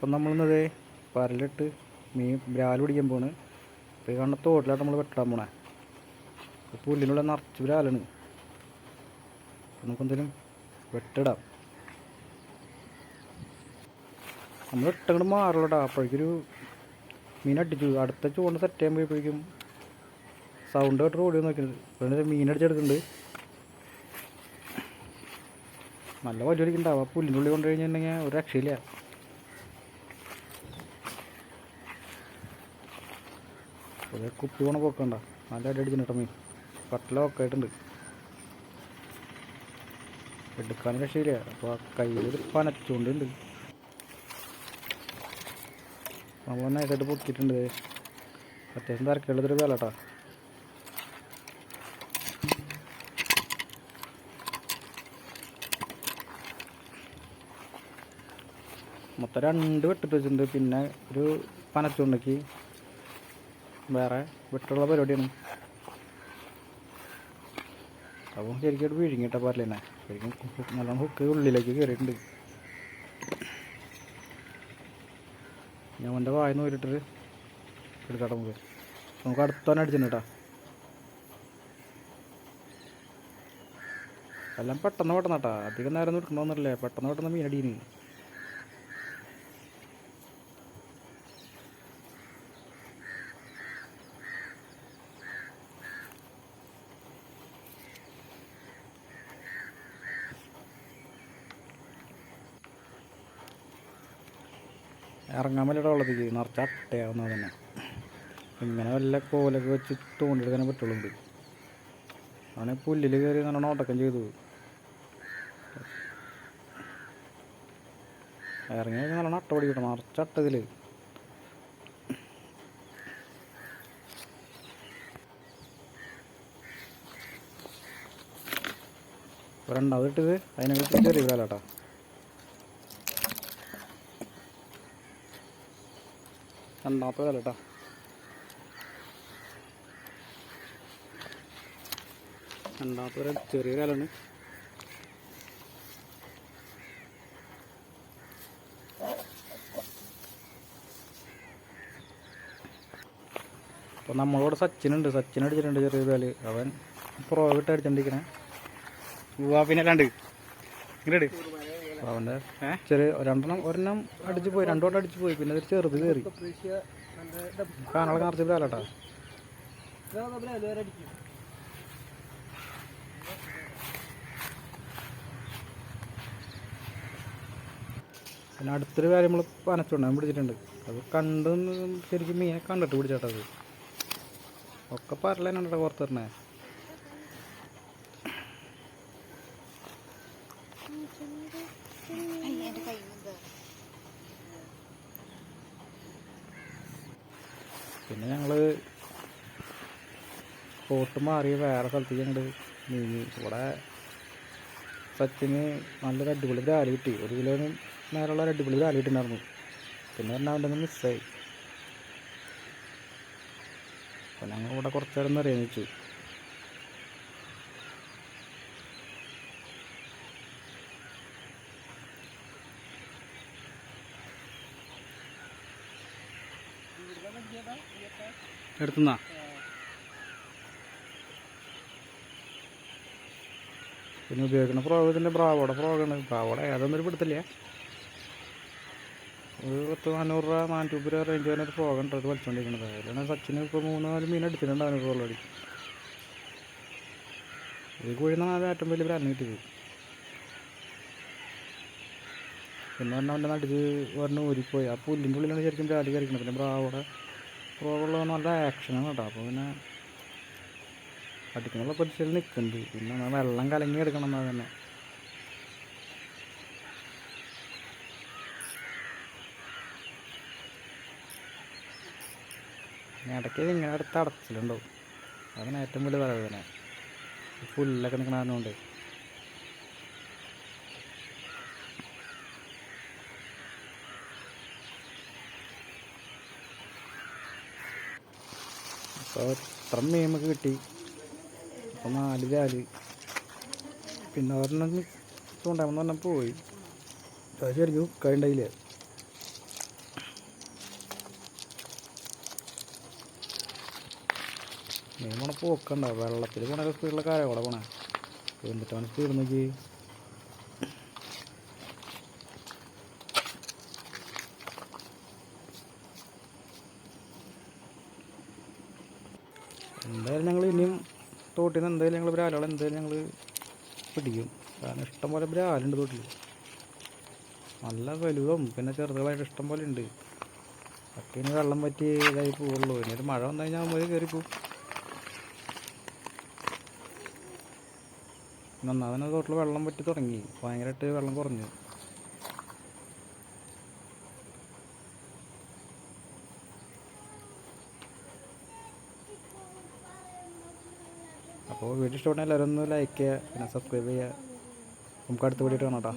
അപ്പം നമ്മളിന്നത് പരലിട്ട് മീൻ ബ്രാൽ പിടിക്കാൻ പോണ് അപ്പോൾ ഈ കാണുന്ന തോട്ടിലായിട്ട് നമ്മൾ വെട്ടാൻ പോണേ. അപ്പോൾ പുല്ലിനുള്ള നിറച്ച് ബ്രാലാണ്. അപ്പം നമുക്ക് എന്തെങ്കിലും വെട്ടിടാം. നമ്മൾ ഇട്ടങ്ങോട്ട് മാറുള്ളൂടാ അപ്പോഴേക്കൊരു മീൻ അടിച്ചു. അടുത്ത ചൂണ്ട സെറ്റ് ചെയ്യാൻ പോയപ്പോഴേക്കും സൗണ്ട് കേട്ട് ഓടി പിന്നെ മീൻ അടിച്ചെടുക്കുന്നുണ്ട്. നല്ല വലിയ ഉണ്ടാവും. ആ പുല്ലിന്റെ ഉള്ളിൽ കൊണ്ടു കഴിഞ്ഞിട്ടുണ്ടെങ്കിൽ ഒരു രക്ഷയില്ല. ഒരു കുപ്പി പോണ പോക്കണ്ട. നല്ല അടി കേട്ടോ മീൻ. പട്ടല ഒക്കെ ആയിട്ടുണ്ട് എടുക്കാൻ രക്ഷയില്ല. അപ്പോൾ കയ്യിലൊരു പനച്ചുകൊണ്ടുണ്ട് നമ്മൾ നൈസായിട്ട് പൊക്കിയിട്ടുണ്ട്. അത്യാവശ്യം തിരക്കുള്ളതൊരു വേലട്ടാ മൊത്തം രണ്ട് വെട്ടിട്ട് വെച്ചിട്ടുണ്ട്. പിന്നെ ഒരു പനച്ചുണ്ടക്ക് വേറെ വിട്ടുള്ള പരിപാടിയാണ്. അപ്പം ശരിക്കും പാടില്ല തന്നെ ശരിക്കും നല്ലോണം ഹുക്ക് ഉള്ളിലേക്ക് കയറിയിട്ടുണ്ട് ഞാൻ അവന്റെ വായന്ന് നോക്കിയിട്ട് എടുക്കട്ടെ നമുക്ക്. നമുക്ക് അടുത്തവനെ അടിച്ചിട്ടുണ്ട് എല്ലാം പെട്ടെന്ന് പെട്ടെന്ന് കേട്ടോ. അധികം നേരം ഒന്നും എടുക്കണമെന്നല്ലേ. പെട്ടെന്ന് പെട്ടെന്ന് മീനടീന് ഇറങ്ങാൻ വേണ്ടിയിട്ട് വെള്ളത്തേക്ക് നിറച്ച് അട്ടയാവുന്നത് തന്നെ ഇങ്ങനെ വല്ല കോലൊക്കെ വെച്ച് തോണ്ടിയെടുക്കാനേ പറ്റുള്ളൂ അവനെ പുല്ലിൽ കയറി നല്ലോണം ഓട്ടക്കം ചെയ്തു. ഇറങ്ങി നല്ല നല്ലോണം അട്ട പിടിക്കട്ടെ നിറച്ച് അട്ടതിൽ ഇട്ടത് അതിനെക്കുറിച്ച് ചെറിയ വിലാട്ടാ രണ്ടാമത്തെ വില കേട്ടോ രണ്ടാമത്തെ വില ചെറിയ വിലയാണ്. അപ്പോൾ നമ്മളോട് സച്ചിനുണ്ട്. സച്ചിൻ അടിച്ചിട്ടുണ്ട് ചെറിയ വില അവൻ പ്രോ വിട്ട് അടിച്ചോണ്ടിരിക്കണേ. പിന്നെ കണ്ട് ഇങ്ങോട്ട് അവന്റെ ചെറിയ രണ്ടെണ്ണം ഒരെണ്ണം അടിച്ച് പോയി രണ്ടു വട്ടം അടിച്ച് പോയി പിന്നെ ഒരു ചെറുത് കയറി. കാണാളെ നിറച്ച് വിലാട്ടാ പിന്നെ അടുത്തൊരു കാര്യം നമ്മൾ പനച്ചുണ്ടാൻ പിടിച്ചിട്ടുണ്ട്. അത് കണ്ട് ശരിക്കും മീനെ കണ്ടിട്ട് പിടിച്ചേട്ടാ അത്. ഒക്കെ പറയലാണ് പിന്നെ ഞങ്ങൾ കോട്ട് മാറി വേറെ സ്ഥലത്തേക്ക് ഞങ്ങൾ നീങ്ങി. ഇവിടെ സച്ചിന് നല്ലൊരു അടിപൊളി ബ്രാൽ കിട്ടി. ഒരു കിലോന് നേരമുള്ള ഒരു അടിപൊളി ബ്രാൽ കിട്ടുന്നുണ്ടായിരുന്നു പിന്നെ പറഞ്ഞാൽ അവന്റെ ഒന്ന് മിസ്സായി അപ്പോൾ ഞങ്ങൾ ഇവിടെ കുറച്ച് നേരം അറിയാൻ വെച്ചു. എടുത്തുന്നാ? പിന്നെ ഉപയോഗിക്കുന്ന ഫ്രോഗ് ഇതിന്റെ ബ്രാവോടെ ഫ്രോഗാണ് ബ്രാവോടെ ഏതൊന്നും പിടുത്തില്ല ഒരു പത്ത് നാനൂറ് രൂപ നാനൂറ്റി രൂപ റേഞ്ച് വരുന്ന ഒരു ഫ്രോഗ് ഉണ്ട് അത് വലിച്ചുകൊണ്ടിരിക്കുന്നത് അതിലാണ് സച്ചിന് ഇപ്പോൾ മൂന്ന് നാല് മീൻ അടിച്ചിട്ടുണ്ട് അവനൊക്കെ ഓൾറെഡി ഇത് കുഴിന്നാണ് ഏറ്റവും വലിയ ബ്രാൻഡ് കിട്ടിയത്. പിന്നെ പറഞ്ഞാൽ അവന്റെ നടുക്ക് ഒരെണ്ണം ഊരിപ്പോയി. ആ പുല്ലിന്റെ ഉള്ളിലാണ് ശരിക്കും ചാടി കയറിക്കുന്നത് പിന്നെ പ്രാവോടെ പ്രാവുള്ള നല്ല ആക്ഷനാണ് കേട്ടോ. അപ്പോൾ പിന്നെ അടിക്കുന്നുള്ള പൊസിഷനിൽ നിൽക്കുന്നുണ്ട് പിന്നെ വെള്ളം കലങ്ങി എടുക്കണം എന്നാൽ തന്നെ. ഇടയ്ക്ക് ഇങ്ങനെ അടുത്ത് അടച്ചിലുണ്ടാവും. അതാണ് ഏറ്റവും വലിയ തലവേദന പുല്ലൊക്കെ നിൽക്കണ കാരണമുണ്ട് അപ്പോൾ ഇത്ര കിട്ടി. അപ്പോൾ നാല് ചാൽ. പിന്നെ ഒരെണ്ണം ചൂണ്ടാമെന്ന് പറഞ്ഞാൽ പോയി. ശരിക്കും കഴിണ്ടായില്ല മീൻ പോണ പോക്കണ്ട വെള്ളത്തിൽ പോണൊക്കെ സ്പീഡിലൊക്കെ ആയോ കൂടെ പോണേ? എന്നിട്ടാണ് സ്പീഡ് നോക്കി എന്തായാലും ഞങ്ങൾ ഇനിയും തോട്ടിൽ നിന്ന് എന്തായാലും ഞങ്ങൾ ബ്രാലുകൾ എന്തായാലും ഞങ്ങൾ പിടിക്കും. കാരണം ഇഷ്ടം പോലെ ബ്രാലുണ്ട് തോട്ടിൽ നല്ല വലുതും പിന്നെ ചെറുതുകളായിട്ട് ഇഷ്ടം പോലെ ഉണ്ട്. ഒക്കെ ഇനി വെള്ളം പറ്റി ഇതായി പോവുള്ളൂ. ഇനി ഒരു മഴ വന്നു കഴിഞ്ഞാൽ മുതൽ കയറിപ്പോവും നന്നാ തന്നെ തോട്ടിൽ വെള്ളം പറ്റി തുടങ്ങി. ഭയങ്കരമായിട്ട് വെള്ളം കുറഞ്ഞു. അപ്പോൾ വീഡിയോ ഇഷ്ടപ്പെട്ടാൽ എല്ലാവരും ഒന്ന് ലൈക്ക് ചെയ്യുക പിന്നെ സബ്സ്ക്രൈബ് ചെയ്യുക. നമുക്ക് അടുത്ത വീഡിയോ കാണാം കേട്ടോ.